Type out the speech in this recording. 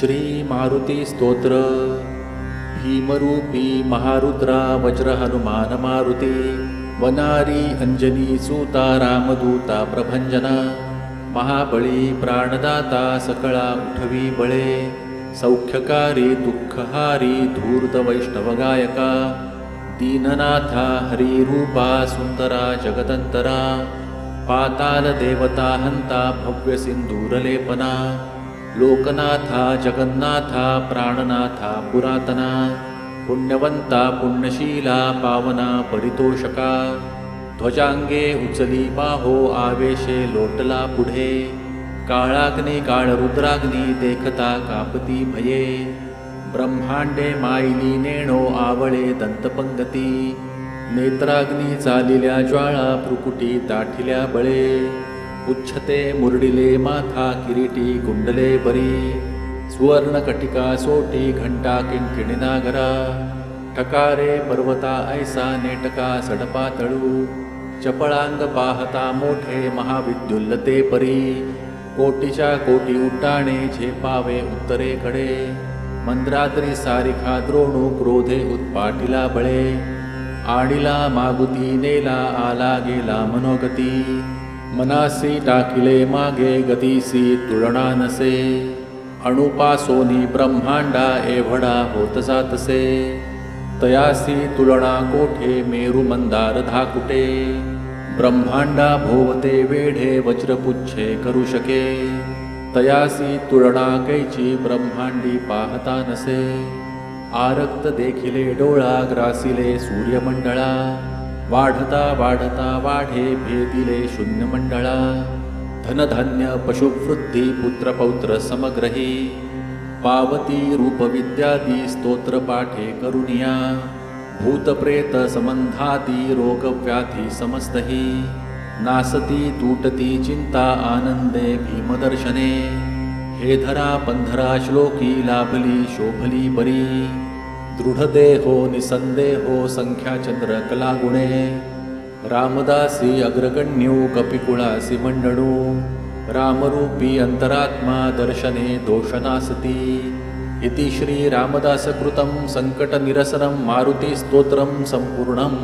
श्रीमारुतिस्तोत्र। भीमरूपी महारुद्रा वज्रहनुमानमारुति वनारी अञ्जनी सूता रामदूता प्रभञ्जना महाबली प्राणदाता सकला उठवी बळे सौख्यकारी दुःखहारी धूर्तवैष्णवगायका दीननाथा हरिरूपा सुन्दरा जगदन्तरा पातालदेवता हन्ता भव्यसिन्दूरलेपना लोकनाथा जगन्नाथा प्राणनाथा पुरातना पुण्यवंता पुण्यशीला पावना परितोषका ध्वजांगे उचली बाहो आवेशे लोटला पुढे काळाग्नी काळ रुद्राग्नी देखता कापती भये ब्रह्मांडे मायली नेणो आवळे दंतपंगती नेत्राग्नी चालिल्या ज्वाळा भ्रुकुटी दाठिल्या बळे उच्छते मुरडिले माथा किरीटी कुंडले बरी। सुवर्णकटिका सोटी घंटा किंकिणीनागरा ठकारे पर्वता ऐसा नेटका सडपातळू चपळांग पाहता मोठे महाविद्युल्लते परी। कोटीच्या कोटी उड्डाणे झेपावे उत्तरेकडे मंद्राद्री सारिखा द्रोणू क्रोधे उत्पाटिला बळे। आणिला मागुती नेला आला गेला मनोगती। मनासी टाकिले मागे गतीसी तुळणा नसे अणुपासोनी ब्रह्मांडा एवढा होत जातसे। तयासी तुलना कोठे मेरू मंदार धाकुटे। ब्रह्मांडा भोवते वेढे वज्रपुच्छे करू शके। तयासी तुलना कैची ब्रह्मांडी पाहता नसे। आरक्त देखिले डोळा ग्रासिले सूर्यमंडळा। वाढता वाढता वाढे भेदिले शून्यमंडळा. धनधान्य पशुवृद्धी पुत्रपौत्र समग्रही. पावती रूपविद्यादी स्तोत्र पाठे करुनिया. भूतप्रेत संबंधाती रोगव्याधी समस्तही. नासती तुटती चिंता आनंदे भीमदर्शने. हे धरा पंधरा श्लोकी लाभली शोभली बरी. दृढदेहो निसन्देहो सङ्ख्याचन्द्रकलागुणे रामदासी अग्रगण्यो कपिकुलासिमण्डणू रामरूपी अन्तरात्मा दर्शने दोषनासति। इति श्रीरामदासकृतं सङ्कटनिरसनं मारुतिस्तोत्रं सम्पूर्णम्